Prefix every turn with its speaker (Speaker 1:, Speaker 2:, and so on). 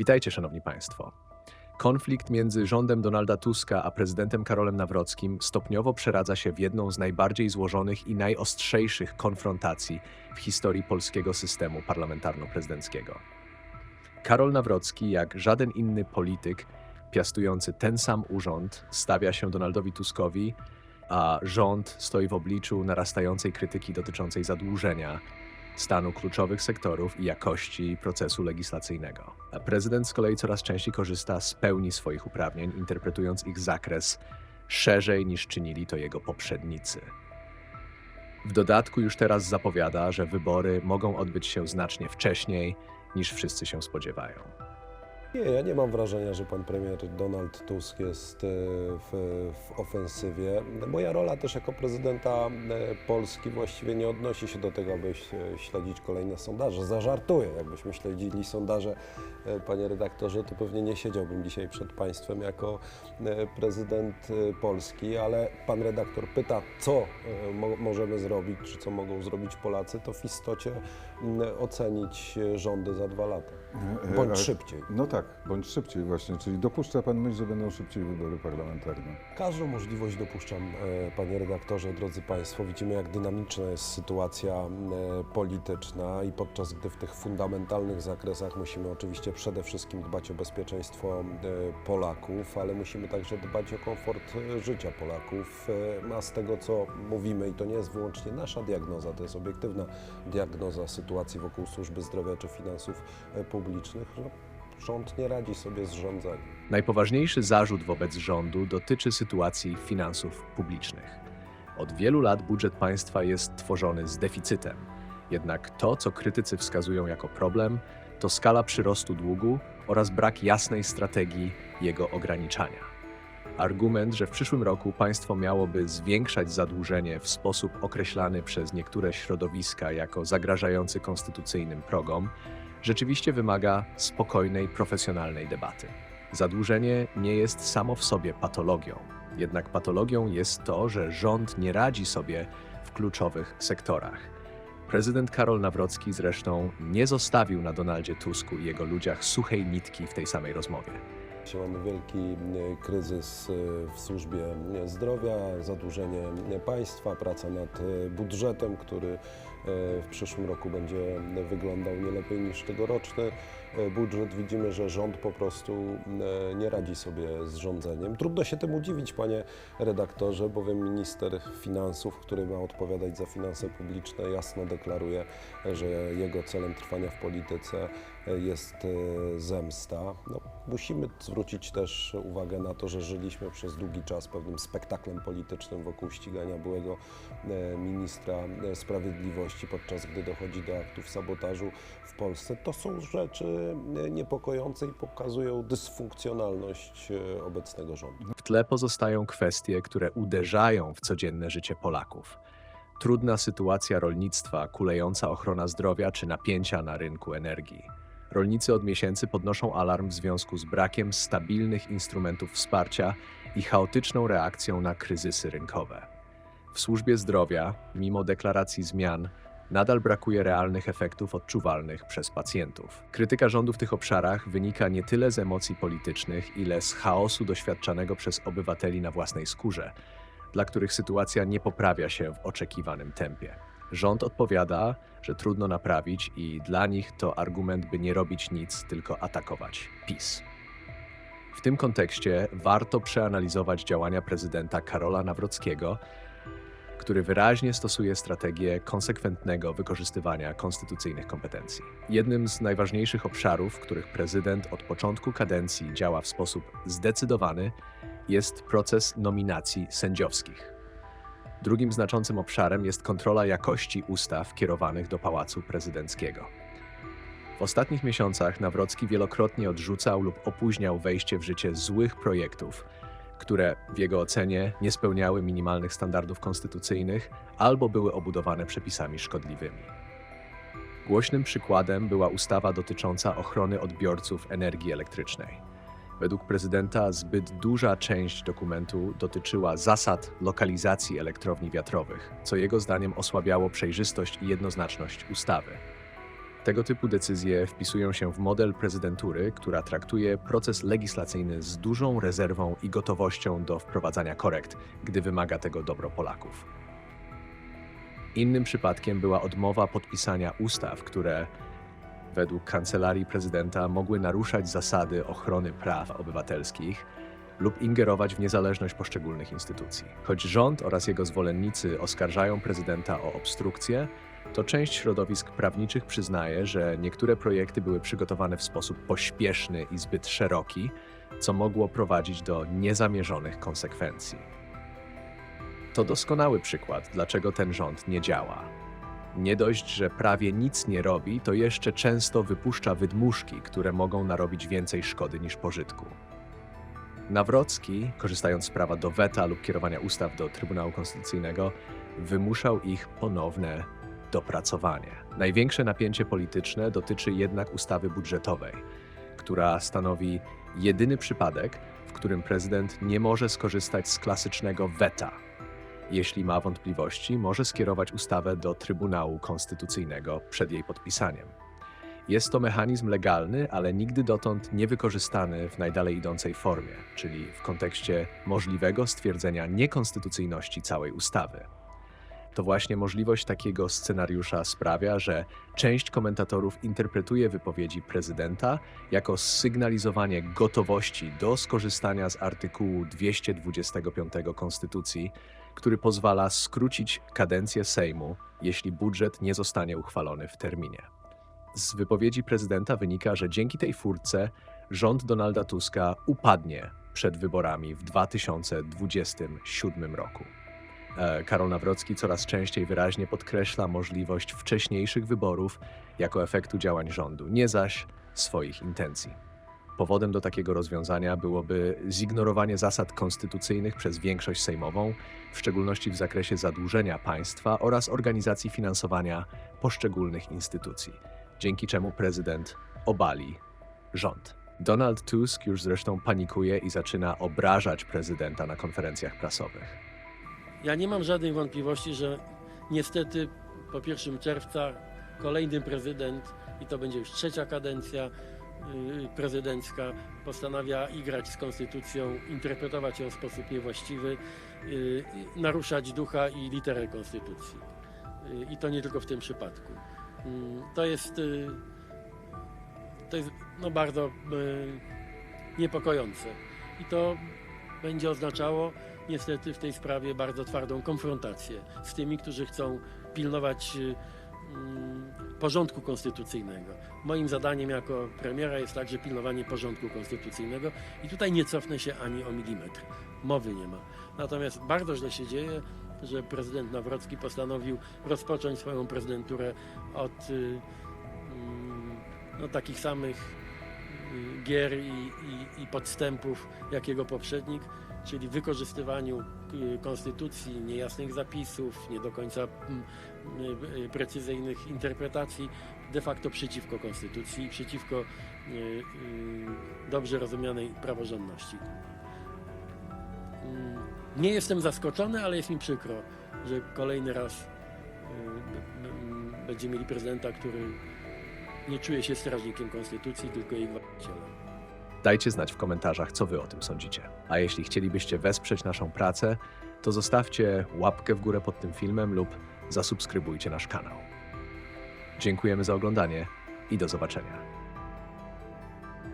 Speaker 1: Witajcie, Szanowni Państwo. Konflikt między rządem Donalda Tuska a prezydentem Karolem Nawrockim stopniowo przeradza się w jedną z najbardziej złożonych i najostrzejszych konfrontacji w historii polskiego systemu parlamentarno-prezydenckiego. Karol Nawrocki, jak żaden inny polityk piastujący ten sam urząd, stawia się Donaldowi Tuskowi, a rząd stoi w obliczu narastającej krytyki dotyczącej zadłużenia, stanu kluczowych sektorów i jakości procesu legislacyjnego. A prezydent z kolei coraz częściej korzysta z pełni swoich uprawnień, interpretując ich zakres szerzej niż czynili to jego poprzednicy. W dodatku już teraz zapowiada, że wybory mogą odbyć się znacznie wcześniej niż wszyscy się spodziewają.
Speaker 2: Nie, ja nie mam wrażenia, że pan premier Donald Tusk jest e, w, w ofensywie. Moja rola też jako prezydenta e, Polski właściwie nie odnosi się do tego, aby śledzić kolejne sondaże. Zażartuję, jakbyśmy śledzili sondaże, e, panie redaktorze, to pewnie nie siedziałbym dzisiaj przed państwem jako prezydent Polski, ale pan redaktor pyta, co mo- możemy zrobić, czy co mogą zrobić Polacy, to w istocie ocenić rządy za dwa lata. Bądź szybciej.
Speaker 3: No tak, bądź szybciej właśnie, czyli dopuszcza Pan myśl, że będą szybciej wybory parlamentarne.
Speaker 2: Każdą możliwość dopuszczam, e, panie redaktorze, drodzy państwo. Widzimy, jak dynamiczna jest sytuacja e, polityczna i podczas gdy w tych fundamentalnych zakresach musimy oczywiście przede wszystkim dbać o bezpieczeństwo e, Polaków, ale musimy także dbać o komfort życia Polaków. A z tego, co mówimy, i to nie jest wyłącznie nasza diagnoza, to jest obiektywna diagnoza sytuacji wokół służby zdrowia czy finansów publicznych, że rząd nie radzi sobie z rządzeniem.
Speaker 1: Najpoważniejszy zarzut wobec rządu dotyczy sytuacji finansów publicznych. Od wielu lat budżet państwa jest tworzony z deficytem. Jednak to, co krytycy wskazują jako problem, to skala przyrostu długu oraz brak jasnej strategii jego ograniczania. Argument, że w przyszłym roku państwo miałoby zwiększać zadłużenie w sposób określany przez niektóre środowiska jako zagrażający konstytucyjnym progom, rzeczywiście wymaga spokojnej, profesjonalnej debaty. Zadłużenie nie jest samo w sobie patologią, jednak patologią jest to, że rząd nie radzi sobie w kluczowych sektorach. Prezydent Karol Nawrocki zresztą nie zostawił na Donaldzie Tusku i jego ludziach suchej nitki w tej samej rozmowie.
Speaker 2: Mamy wielki e, kryzys e, w służbie zdrowia, zadłużenie państwa, praca nad e, budżetem, który w przyszłym roku będzie wyglądał nie lepiej niż tegoroczny e, budżet. Widzimy, że rząd po prostu e, nie radzi sobie z rządzeniem. Trudno się temu dziwić, panie redaktorze, bowiem minister finansów, który ma odpowiadać za finanse publiczne, jasno deklaruje, że jego celem trwania w polityce jest e, zemsta. No, musimy zwrócić też uwagę na to, że żyliśmy przez długi czas pewnym spektaklem politycznym wokół ścigania byłego e, ministra e, sprawiedliwości, podczas gdy dochodzi do aktów sabotażu w Polsce. To są rzeczy niepokojące i pokazują dysfunkcjonalność obecnego rządu.
Speaker 1: W tle pozostają kwestie, które uderzają w codzienne życie Polaków. Trudna sytuacja rolnictwa, kulejąca ochrona zdrowia czy napięcia na rynku energii. Rolnicy od miesięcy podnoszą alarm w związku z brakiem stabilnych instrumentów wsparcia i chaotyczną reakcją na kryzysy rynkowe. W służbie zdrowia, mimo deklaracji zmian, nadal brakuje realnych efektów odczuwalnych przez pacjentów. Krytyka rządu w tych obszarach wynika nie tyle z emocji politycznych, ile z chaosu doświadczanego przez obywateli na własnej skórze, dla których sytuacja nie poprawia się w oczekiwanym tempie. Rząd odpowiada, że trudno naprawić i dla nich to argument, by nie robić nic, tylko atakować PiS. W tym kontekście warto przeanalizować działania prezydenta Karola Nawrockiego, który wyraźnie stosuje strategię konsekwentnego wykorzystywania konstytucyjnych kompetencji. Jednym z najważniejszych obszarów, w których prezydent od początku kadencji działa w sposób zdecydowany, jest proces nominacji sędziowskich. Drugim znaczącym obszarem jest kontrola jakości ustaw kierowanych do Pałacu Prezydenckiego. W ostatnich miesiącach Nawrocki wielokrotnie odrzucał lub opóźniał wejście w życie złych projektów, które w jego ocenie nie spełniały minimalnych standardów konstytucyjnych albo były obudowane przepisami szkodliwymi. Głośnym przykładem była ustawa dotycząca ochrony odbiorców energii elektrycznej. Według prezydenta zbyt duża część dokumentu dotyczyła zasad lokalizacji elektrowni wiatrowych, co jego zdaniem osłabiało przejrzystość i jednoznaczność ustawy. Tego typu decyzje wpisują się w model prezydentury, która traktuje proces legislacyjny z dużą rezerwą i gotowością do wprowadzania korekt, gdy wymaga tego dobro Polaków. Innym przypadkiem była odmowa podpisania ustaw, które według kancelarii prezydenta mogły naruszać zasady ochrony praw obywatelskich lub ingerować w niezależność poszczególnych instytucji. Choć rząd oraz jego zwolennicy oskarżają prezydenta o obstrukcję, to część środowisk prawniczych przyznaje, że niektóre projekty były przygotowane w sposób pośpieszny i zbyt szeroki, co mogło prowadzić do niezamierzonych konsekwencji. To doskonały przykład, dlaczego ten rząd nie działa. Nie dość, że prawie nic nie robi, to jeszcze często wypuszcza wydmuszki, które mogą narobić więcej szkody niż pożytku. Nawrocki, korzystając z prawa do weta lub kierowania ustaw do Trybunału Konstytucyjnego, wymuszał ich ponowne dopracowanie. Największe napięcie polityczne dotyczy jednak ustawy budżetowej, która stanowi jedyny przypadek, w którym prezydent nie może skorzystać z klasycznego weta. Jeśli ma wątpliwości, może skierować ustawę do Trybunału Konstytucyjnego przed jej podpisaniem. Jest to mechanizm legalny, ale nigdy dotąd niewykorzystany w najdalej idącej formie, czyli w kontekście możliwego stwierdzenia niekonstytucyjności całej ustawy. To właśnie możliwość takiego scenariusza sprawia, że część komentatorów interpretuje wypowiedzi prezydenta jako sygnalizowanie gotowości do skorzystania z artykułu 225 Konstytucji, który pozwala skrócić kadencję Sejmu, jeśli budżet nie zostanie uchwalony w terminie. Z wypowiedzi prezydenta wynika, że dzięki tej furtce rząd Donalda Tuska upadnie przed wyborami w 2027 roku. E, Karol Nawrocki coraz częściej wyraźnie podkreśla możliwość wcześniejszych wyborów jako efektu działań rządu, nie zaś swoich intencji. Powodem do takiego rozwiązania byłoby zignorowanie zasad konstytucyjnych przez większość sejmową, w szczególności w zakresie zadłużenia państwa oraz organizacji finansowania poszczególnych instytucji, dzięki czemu prezydent obali rząd. Donald Tusk już zresztą panikuje i zaczyna obrażać prezydenta na konferencjach prasowych.
Speaker 4: Ja nie mam żadnej wątpliwości, że niestety po 1 czerwca kolejny prezydent, i to będzie już trzecia kadencja prezydencka, postanawia igrać z konstytucją, interpretować ją w sposób niewłaściwy, y, naruszać ducha i literę konstytucji. Y, I to nie tylko w tym przypadku. Mm, To jest, y, to jest no bardzo y, niepokojące. I to będzie oznaczało niestety w tej sprawie bardzo twardą konfrontację z tymi, którzy chcą pilnować y, porządku konstytucyjnego. Moim zadaniem jako premiera jest także pilnowanie porządku konstytucyjnego i tutaj nie cofnę się ani o milimetr. Mowy nie ma. Natomiast bardzo źle się dzieje, że prezydent Nawrocki postanowił rozpocząć swoją prezydenturę od y, mm, no, takich samych y, gier i, i, i podstępów jak jego poprzednik, czyli wykorzystywaniu y, konstytucji, niejasnych zapisów, nie do końca mm, y, y, precyzyjnych interpretacji, de facto przeciwko konstytucji i przeciwko y, y, dobrze rozumianej praworządności. Mm, Nie jestem zaskoczony, ale jest mi przykro, że kolejny raz y, będziemy mieli prezydenta, który nie czuje się strażnikiem konstytucji, tylko jej gwałcicielem.
Speaker 1: Dajcie znać w komentarzach, co wy o tym sądzicie. A jeśli chcielibyście wesprzeć naszą pracę, to zostawcie łapkę w górę pod tym filmem lub zasubskrybujcie nasz kanał. Dziękujemy za oglądanie i do zobaczenia.